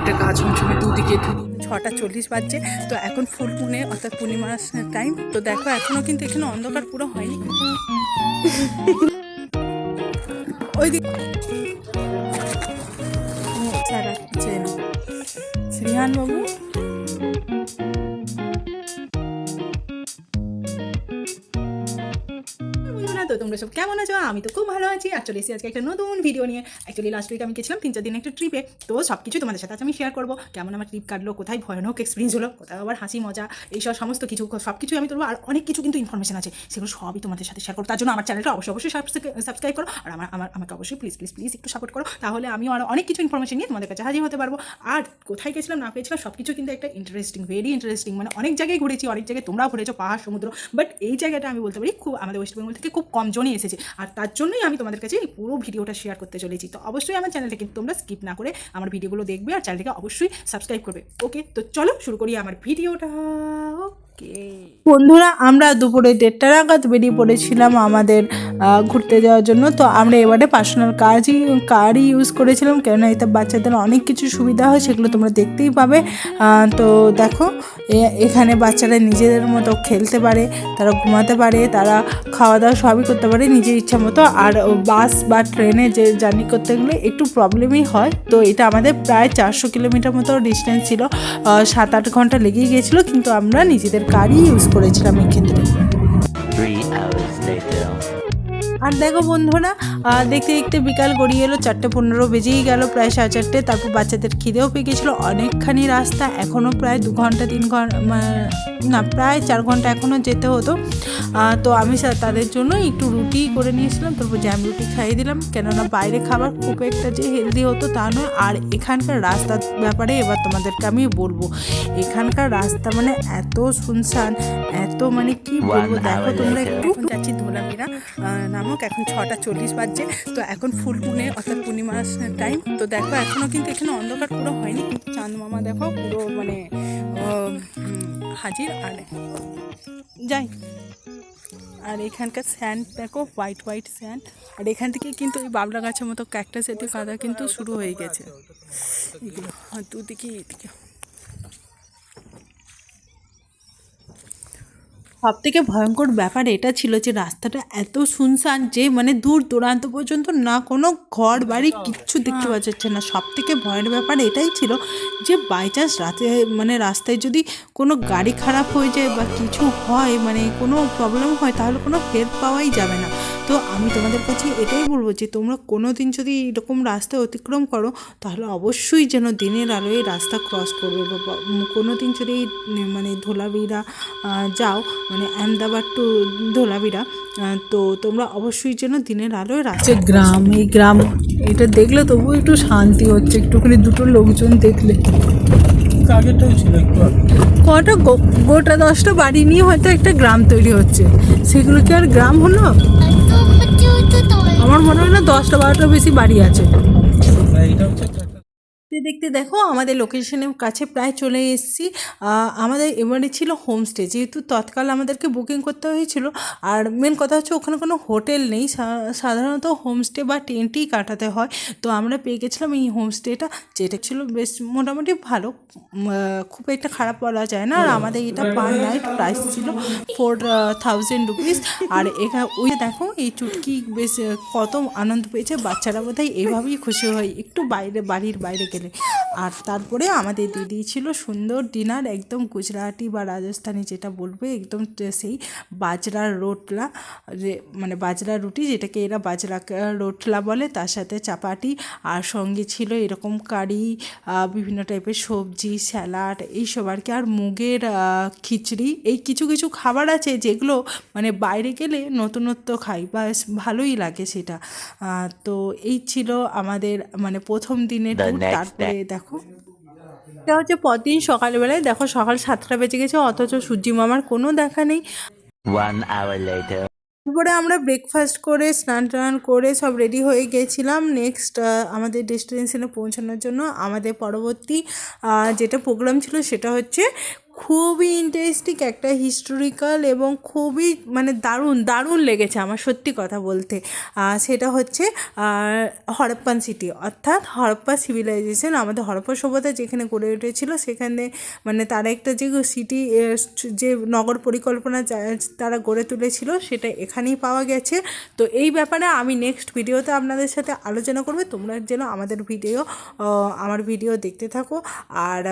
চারিদিকটা গা ছমছমে দুদিকে ছটা চল্লিশ বাজছে, তো এখন ফুল মুনে অর্থাৎ পূর্ণিমার টাইম তো দেখো এখনও কিন্তু এখানে অন্ধকার পুরো হয়নি। ওই দিক শ্রীহান বাবু তো তোমরা সব কেমন আছো? আমি তো খুব ভালো আছি। আর চলে এসেছি আজকে একটা নতুন ভিডিও নিয়ে। অ্যাকচুয়ালি লাস্ট উইক আমি গেছিলাম, তিন চার দিন একটা ট্রিপে তো সব কিছু তোমাদের সাথে আজ আমি শেয়ার করব। কেমন আমার ট্রিপ কাটলো, কোথায় ভয়ানক এক্সপিরিয়েন্স হলো, কোথায় আবার হাসি, মজা এইসব সমস্ত কিছু সব কিছু আমি তুলবো। আর অনেক কিছু কিন্তু ইনফরমেশন আছে, সেগুলো সবই তোমাদের সাথে শেয়ার করব। তার জন্য আমার চ্যানেলটা অবশ্যই অবশ্যই সাবস্ক্রাইব করো। আর আমার আমার, আমাকে অবশ্যই প্লিজ প্লিজ প্লিজ একটু সাপোর্ট করো। তাহলে আমি আর অনেক কিছু ইনফরমেশন নিয়ে তোমাদের কাছে হাজির হতে পারব। আর কোথায় গেছিলাম, না পেয়েছিলাম সব কিছু কিন্তু একটা ইন্টারেস্টিং ভেরি ইন্টারেস্টিং মানে অনেক জায়গায় ঘুরেছি, অনেক জায়গায় তোমরাও ঘুরেছো, পাহাড়, সমুদ্র। বাট এই জায়গাটা আমি বলতে পারি, খুব আমাদের ওয়েস্ট বেঙ্গল থেকে খুব কম জনই এসেছে। আর তার জন্যই আমি তোমাদের কাছে এই পুরো ভিডিওটা শেয়ার করতে চলেছি। তো অবশ্যই আমার চ্যানেলটা কিন্তু তোমরা স্কিপ না করে আমার ভিডিওগুলো দেখবে আর চ্যানেলটাকে অবশ্যই সাবস্ক্রাইব করবে। ওকে তো চলো শুরু করি আমার ভিডিওটা। বন্ধুরা, আমরা দুপুরে দেড়টা নাগাদ বেরিয়ে পড়েছিলাম আমাদের ঘুরতে যাওয়ার জন্য। তো আমরা এবারে পার্সোনাল কারই কারই ইউজ করেছিলাম, কেননা এতে বাচ্চাদের অনেক কিছু সুবিধা হয়, সেগুলো তোমরা দেখতেই পাবে। তো দেখো এখানে বাচ্চারা নিজেদের মতো খেলতে পারে, তারা ঘুমাতে পারে, তারা খাওয়া দাওয়া সবই করতে পারে নিজের ইচ্ছা মতো। আর বাস বা ট্রেনে যে জার্নি করতে গেলে একটু প্রবলেমই হয়। তো এটা আমাদের প্রায় চারশো কিলোমিটার মতো ডিস্টেন্স ছিল। সাত আট ঘণ্টা লেগেই গিয়েছিল, কিন্তু আমরা নিজেদের গাড়ি ইউজ করেছিলাম এই আর দেখো বন্ধুরা দেখতে দেখতে বিকাল গড়িয়ে এলো চারটে পনেরো বেজেই গেল প্রায় সাড়ে চারটে। তারপর বাচ্চাদের খিদেও পেয়ে গেছিল অনেকখানি রাস্তা এখনও প্রায় দু ঘণ্টা তিন ঘণ্টা না প্রায় চার ঘণ্টা এখনও যেতে হতো। তো আমি তাদের জন্য একটু রুটি করে নিয়েছিলাম তারপর জ্যাম রুটি খাইয়ে দিলাম। কেননা বাইরে খাবার খুব একটা যে হেলদি হতো তা নয়। আর এখানকার রাস্তার ব্যাপারে এবার তোমাদেরকে আমি বলব এখানকার রাস্তা মানে এত শুনশান এত মানে কি বলব? দেখো তোমরা একটু। যাচ্ছি ধোলাবিরা। আহ, নামক এখন ছটা চল্লিশ বাজছে, তো এখন ফুল মুনে অর্থাৎ পূর্ণিমার টাইম তো দেখো এখনও কিন্তু এখানে অন্ধকার পুরো হয়নি। কিন্তু চাঁদ মামা দেখো, পুরো মানে হাজির, আর যাই, আর এখানকার স্যান্ড দেখো হোয়াইট হোয়াইট স্যান্ড আর এখান থেকে কিন্তু ওই বাবলা গাছের মতো ক্যাকটাস জাতীয় কাদা কিন্তু শুরু হয়ে গেছে। এগুলো দুদিকে এদিকে। সব থেকে ভয়ঙ্কর ব্যাপার এটা ছিল যে রাস্তাটা এত শুনশান যে মানে দূর দূরান্ত পর্যন্ত না কোনো ঘর বাড়ি কিচ্ছু দেখতে পাওয়া যাচ্ছে না। সব থেকে ভয়ের ব্যাপার এটাই ছিল যে বাই চান্স রাতে মানে রাস্তায় যদি কোনো গাড়ি খারাপ হয়ে যায় বা কিছু হয় মানে কোনো প্রবলেম হয় তাহলে কোনো হেল্প পাওয়াই যাবে না। তো আমি তোমাদের কাছে এটাই বলব যে তোমরা কোনো দিন যদি এরকম রাস্তা অতিক্রম করো তাহলে অবশ্যই যেন দিনের আলোয় রাস্তা ক্রস করবে বা বা কোনো দিন যদি মানে ধোলাবিরা যাও মানে আহমেদাবাদ টু ধোলাবিরা তো তোমরা অবশ্যই যেন দিনের আলোয় রাস্তা গ্রাম এই গ্রাম এটা দেখলে তবু একটু শান্তি হচ্ছে একটুখানি দুটো লোকজন দেখলে। আগেরটাও ছিল একটু কটা গো- গোটা দশটা বাড়ি নিয়ে হয়তো একটা গ্রাম তৈরি হচ্ছে। সেগুলো কি আর গ্রাম হলো? আমার মনে হয় না দশটা বারোটার বেশি বাড়ি আছে। এইটা হচ্ছে দেখতে দেখো, আমাদের লোকেশনের কাছে প্রায় চলে এসেছি। আমাদের এবারে ছিল হোমস্টে যেহেতু তৎকাল আমাদেরকে বুকিং করতে হয়েছিল। আর মেন কথা হচ্ছে ওখানে কোনো হোটেল নেই। সাধারণত হোমস্টে বা টেন্টই কাটাতে হয়। তো আমরা পেয়ে গেছিলাম এই হোমস্টেটা যেটা ছিল বেশ মোটামুটি ভালো। খুব একটা খারাপ বলা যায় না। আর আমাদের এটা পার নাইট প্রাইস ছিল ফোর থাউজেন্ড রুপিস আর এখানে ওই দেখো, এই চুটকি বেশ কত আনন্দ পেয়েছে। বাচ্চারা বোধহয় এইভাবেই খুশি হয়। একটু বাইরে, বাড়ির বাইরে গেলে। আর তারপরে আমাদের দিদি ছিল সুন্দর ডিনার একদম গুজরাটি বা রাজস্থানি যেটা বলবে একদম সেই বাজরার রোটলা মানে বাজরা রুটি যেটাকে এরা বাজরা রোটলা বলে তার সাথে চাপাটি আর সঙ্গে ছিল এরকম কারি বিভিন্ন টাইপের সবজি স্যালাড এইসব আর কি। আর মুগের খিচড়ি এই কিছু কিছু খাবার আছে যেগুলো মানে বাইরে গেলে নতুনত্ব খাই বা ভালোই লাগে সেটা। তো এই ছিল আমাদের মানে প্রথম দিনের ট্যুর next দেখো। এটা হচ্ছে পরদিন সকালবেলায় দেখো সকাল সাতটা বেজে গেছে অথচ সূর্যি মামার কোনো দেখা নেই। One hour later. তারপরে আমরা ব্রেকফাস্ট করে স্নান টান করে সব রেডি হয়ে গেছিলাম। নেক্সট আমাদের ডেস্টিনেশনে পৌঁছানোর জন্য আমাদের পরবর্তী যেটা প্রোগ্রাম ছিল সেটা হচ্ছে খুবই ইন্টারেস্টিং একটা হিস্টোরিক্যাল এবং খুবই মানে দারুণ দারুণ লেগেছে আমার সত্যি কথা বলতে। সেটা হচ্ছে হরপ্পান সিটি অর্থাৎ হরপ্পা সিভিলাইজেশন আমাদের হরপ্পা সভ্যতা যেখানে গড়ে উঠেছিল, সেখানে মানে তারা একটা যে সিটি যে নগর পরিকল্পনা তারা গড়ে তুলেছিল, সেটা এখানেই পাওয়া গেছে। তো এই ব্যাপারে আমি নেক্সট ভিডিওতে আপনাদের সাথে আলোচনা করব। তোমরা যেন আমাদের ভিডিও আমার ভিডিও দেখতে থাকো। আর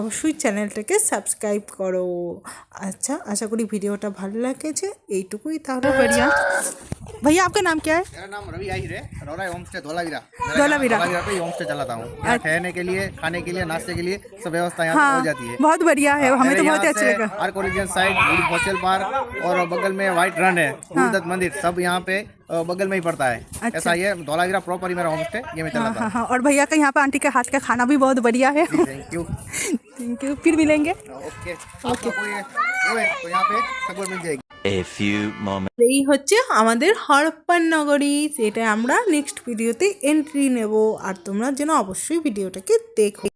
অবশ্যই চ্যানেলটাকে সাবস্ক্রাইব সাবস্ক্রাইব করো। আচ্ছা আশা করি ভিডিওটা ভালো লাগেছে। এইটুকুই তাহলে। হ্যাঁ, भैया आपका नाम क्या है? मेरा नाम रवि आहिर है। रौरा होम स्टे धोलावीरा। धोलावीरा। धोलावीरा पे होम स्टे चलाता हूँ। यहाँ ठहरने के लिए खाने के लिए नाश्ते के लिए सब व्यवस्था यहाँ हाँ हो जाती है। बहुत बढ़िया है। हमें तो बहुत ही अच्छा लगा आर्कोरिजियन साइड हॉस्टल पार्क और बगल में व्हाइट रन है गुरुदत्त मंदिर सब यहाँ पे बगल में ही पड़ता है। अच्छा। ऐसा ये धोलावीरा प्रॉपर ही मेरा होम स्टे ये मैं हाँ चलाता हाँ हाँ। और भैया का यहाँ पे आंटी के हाथ का खाना भी बहुत बढ़िया है। थैंक यू थैंक यू फिर मिलेंगे। ओके। है तो यहाँ पे सपोर्ट मिल जाएगी. এই হচ্ছে আমাদের হরপ্পান নগরী সেটা আমরা নেক্সট ভিডিওতে এন্ট্রি নেব। আর তোমরা যেন অবশ্যই ভিডিওটাকে দেখো।